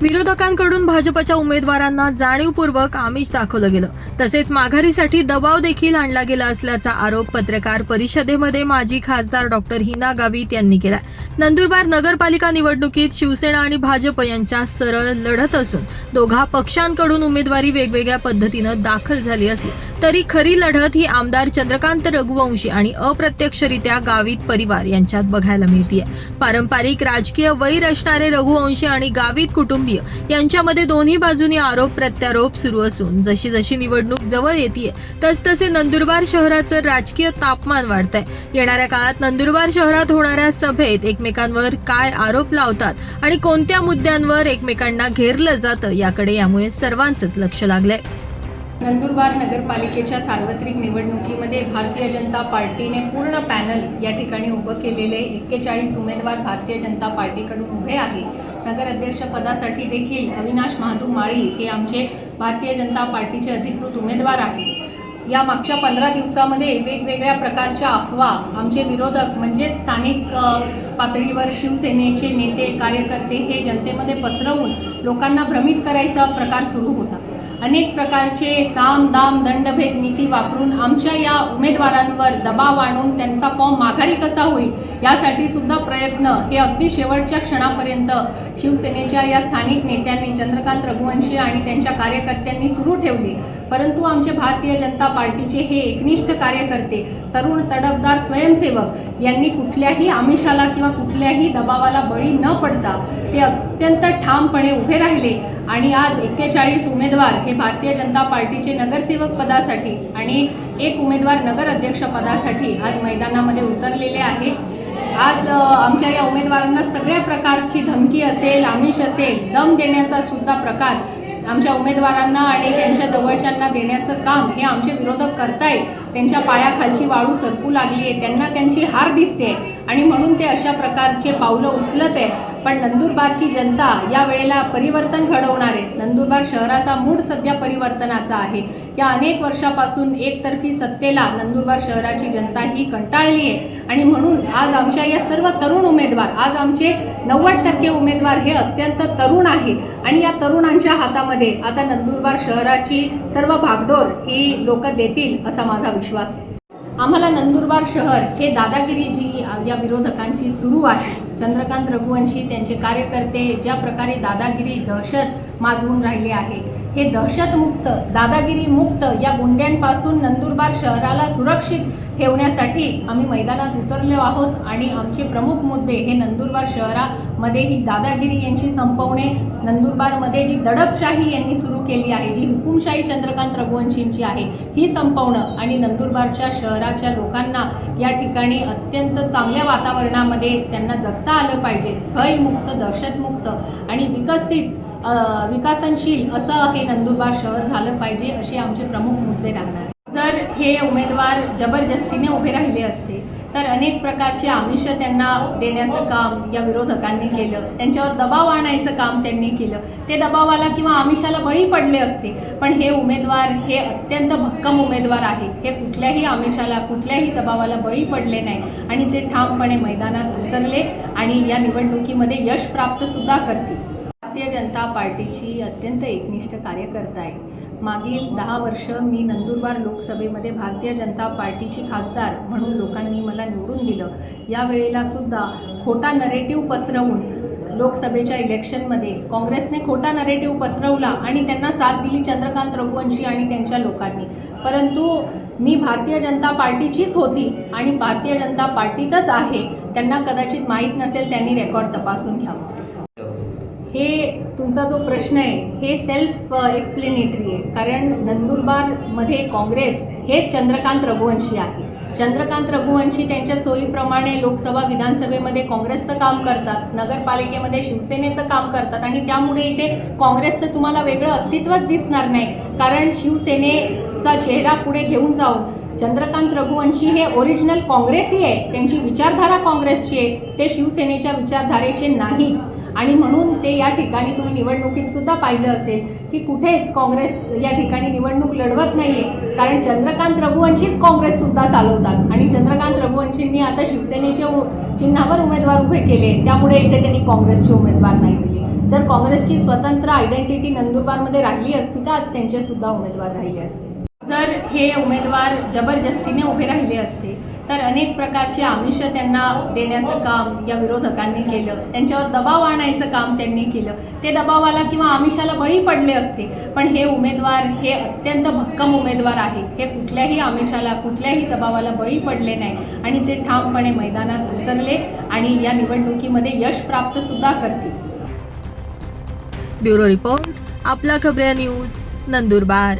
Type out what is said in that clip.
विरोधकांकडून भाजपच्या उमेदवारांना जाणीवपूर्वक आमिष दाखवलं गेलं. तसेच माघारीसाठी दबाव देखील आणला गेला असल्याचा आरोप पत्रकार परिषदेमध्ये माजी खासदार डॉक्टर हिना गावित यांनी केला नंदुरबार नगरपालिका निवडणुकीत शिवसेना आणि भाजप यांच्या सरळ लढत असून दोघा पक्षांकडून उमेदवारी वेगवेगळ्या पद्धतीनं दाखल झाली असली तरी खरी लढत ही आमदार चंद्रकांत रघुवंशी आणि अप्रत्यक्षरित्या गावित परिवार यांच्यात बघायला मिळतीये. पारंपरिक राजकीय वैर असणारे रघुवंशी आणि गावित कुटुंबीय. यांच्यामध्ये दोन्ही बाजूनी आरोप प्रत्यारोप सुरू असून जशी जशी निवडणूक जवळ येते तसतसे नंदुरबार शहराचं राजकीय तापमान वाढत आहे येणाऱ्या काळात नंदुरबार शहरात होणाऱ्या सभेत एकमेकांवर काय आरोप लावतात आणि कोणत्या मुद्द्यांवर एकमेकांना घेरलं जातं याकडे यामुळे सर्वांचंच लक्ष लागलंय. नंदुरबार नगरपालिकेच्या सार्वत्रिक निवडणुकीमध्ये भारतीय जनता पार्टीने पूर्ण पॅनल या ठिकाणी उभं केलेले एक्केचाळीस उमेदवार भारतीय जनता पार्टीकडून उभे आहे. नगराध्यक्षपदासाठी देखील अविनाश महादू माळी हे आमचे भारतीय जनता पार्टीचे अधिकृत उमेदवार आहेत. या मागच्या पंधरा दिवसामध्ये वेगवेगळ्या प्रकारच्या अफवा आमचे विरोधक म्हणजेच स्थानिक पातळीवर शिवसेनेचे नेते कार्यकर्ते हे जनतेमध्ये पसरवून लोकांना भ्रमित करायचा प्रकार सुरू होता. अनेक प्रकारचे साम दाम दंडभेद नीती वापरून आमच्या या उमेदवारांवर दबाव आणून त्यांचा फॉर्म माघारी कसा होईल यासाठी सुद्धा प्रयत्न हे अगदी शेवटच्या क्षणापर्यंत शिवसेनेच्या या स्थानिक नेत्यांनी चंद्रकांत रघुवंशी आणि त्यांच्या कार्यकर्त्यांनी सुरू ठेवले. परंतु आमचे भारतीय जनता पार्टीचे हे एकनिष्ठ कार्यकर्ते तरुण तडफदार स्वयंसेवक यांनी कुठल्याही आमिषाला किंवा कुठल्याही दबावाला बळी न पडता ते अत्यंत ठामपणे उभे राहिले. आणि आज एक्केचाळीस उमेदवार हे भारतीय जनता पार्टीचे नगरसेवक पदासाठी आणि एक उमेदवार नगर अध्यक्ष पदासाठी आज मैदानामध्ये उतरलेले आहे आज आमच्या या उमेदवारांना सगळ्या प्रकारची धमकी असेल आमिष असेल दम देण्याचा सुद्धा प्रकार आमच्या उमेदवारांना आणि त्यांच्या जवळच्यांना देण्याचं काम हे आमचे विरोधक करताय त्यांच्या पायाखालची वाळू सरकू लागली आहे. त्यांना त्यांची हार दिसते आणि म्हणून ते अशा प्रकारचे पावलं उचलत आहे पण नंदुरबारची जनता या वेळेला परिवर्तन घडवणार आहे नंदुरबार शहराचा मूड सध्या परिवर्तनाचा आहे. या अनेक वर्षापासून एकतर्फी सत्तेला नंदुरबार शहराची जनता ही कंटाळली आहे. आणि म्हणून आज आमच्या या सर्व तरुण उमेदवार आज आमचे नव्वद टक्के उमेदवार हे अत्यंत तरुण आहे. आणि या तरुणांच्या हातामध्ये आता नंदुरबार शहराची सर्व भागडोर ही लोक देतील असा माझा विश्वास आहे. आम्हाला नंदुरबार शहर हे दादागिरी जी या विरोधकांची सुरू आहे. चंद्रकांत रघुवंशी त्यांचे कार्यकर्ते ज्या प्रकारे दादागिरी दहशत माजवून राहिले आहे हे दहशतमुक्त दादागिरी मुक्त या गुंड्यांपासून नंदुरबार शहराला सुरक्षित ठेवण्यासाठी आम्ही मैदानात उतरलो आहोत आणि आमचे प्रमुख मुद्दे हे नंदुरबार शहरामध्ये ही दादागिरी यांची संपवणे नंदुरबारमध्ये जी दडपशाही यांनी सुरू केली आहे जी हुकुमशाही चंद्रकांत रघुवंशींची आहे ही संपवणं आणि नंदुरबारच्या शहराच्या लोकांना या ठिकाणी अत्यंत चांगल्या वातावरणामध्ये त्यांना जगता आलं पाहिजे. भयमुक्त दहशतमुक्त आणि विकसित विकासनशील असं हे नंदुरबार शहर झालं पाहिजे असे आमचे प्रमुख मुद्दे राहणार. जर हे उमेदवार जबरदस्तीने उभे राहिले असते तर अनेक प्रकारचे आमिष त्यांना देण्याचं काम या विरोधकांनी केलं. त्यांच्यावर दबाव आणायचं काम त्यांनी केलं. ते दबावाला किंवा आमिषाला बळी पडले असते पण हे उमेदवार हे अत्यंत भक्कम उमेदवार आहेत हे कुठल्याही आमिषाला कुठल्याही दबावाला बळी पडले नाही. आणि ते ठामपणे मैदानात उतरले आणि या निवडणुकीमध्ये यश प्राप्तसुद्धा करतील. भारतीय जनता पार्टीची अत्यंत एकनिष्ठ कार्यकर्ता आहे. मागील दहा वर्ष मी नंदुरबार लोकसभेमध्ये भारतीय जनता पार्टीची खासदार म्हणून लोकांनी मला निवडून दिलं. या वेळेला सुद्धा खोटा नरेटिव्ह पसरवून लोकसभेच्या इलेक्शनमध्ये काँग्रेसने खोटा नरेटिव्ह पसरवला आणि त्यांना साथ दिली चंद्रकांत रघुवंशी आणि त्यांच्या लोकांनी. परंतु मी भारतीय जनता पार्टीचीच होती आणि भारतीय जनता पार्टीतच आहे. त्यांना कदाचित माहीत नसेल त्यांनी रेकॉर्ड तपासून घ्यावं. हे तुमचा जो प्रश्न आहे हे सेल्फ एक्सप्लेनेटरी आहे. कारण नंदुरबारमध्ये काँग्रेस हे चंद्रकांत रघुवंशी आहे. चंद्रकांत रघुवंशी त्यांच्या सोयीप्रमाणे लोकसभा विधानसभेमध्ये काँग्रेसचं काम करतात नगरपालिकेमध्ये शिवसेनेचं काम करतात आणि त्यामुळे इथे काँग्रेसचं तुम्हाला वेगळं अस्तित्वच दिसणार नाही. कारण शिवसेनेचा चेहरा पुढे घेऊन जाऊन चंद्रकांत रघुवंशी हे ओरिजिनल काँग्रेसी आहे. त्यांची विचारधारा काँग्रेसची आहे. ते शिवसेनेच्या विचारधारेचे नाहीच. आणि म्हणून ते या ठिकाणी तुम्ही निवडणुकीत सुद्धा पाहिलं असेल की कुठेच काँग्रेस या ठिकाणी निवडणूक लढवत नाहीये. कारण चंद्रकांत रघुवंशीच काँग्रेस सुद्धा चालवतात. आणि चंद्रकांत रघुवंशींनी आता शिवसेनेच्या उ- चिन्हावर उमेदवार उभे केले. त्यामुळे इथे त्यांनी काँग्रेसचे उमेदवार नाही दिले. जर काँग्रेसची स्वतंत्र आयडेंटिटी नंदुरबारमध्ये राहिली असती तर आज त्यांचेसुद्धा उमेदवार राहिले असते. जर हे उमेदवार जबरदस्तीने उभे राहिले असते तर अनेक प्रकारचे आमिष त्यांना देण्याचं काम या विरोधकांनी केलं. त्यांच्यावर दबाव आणायचं काम त्यांनी केलं. ते दबावाला किंवा आमिषाला बळी पडले असते पण हे उमेदवार हे अत्यंत भक्कम उमेदवार आहे. हे कुठल्याही आमिषाला कुठल्याही दबावाला बळी पडले नाही. आणि ते ठामपणे मैदानात उतरले आणि या निवडणुकीमध्ये यश प्राप्त सुद्धा करतील. ब्युरो रिपोर्ट आपला खबऱ्या न्यूज नंदुरबार.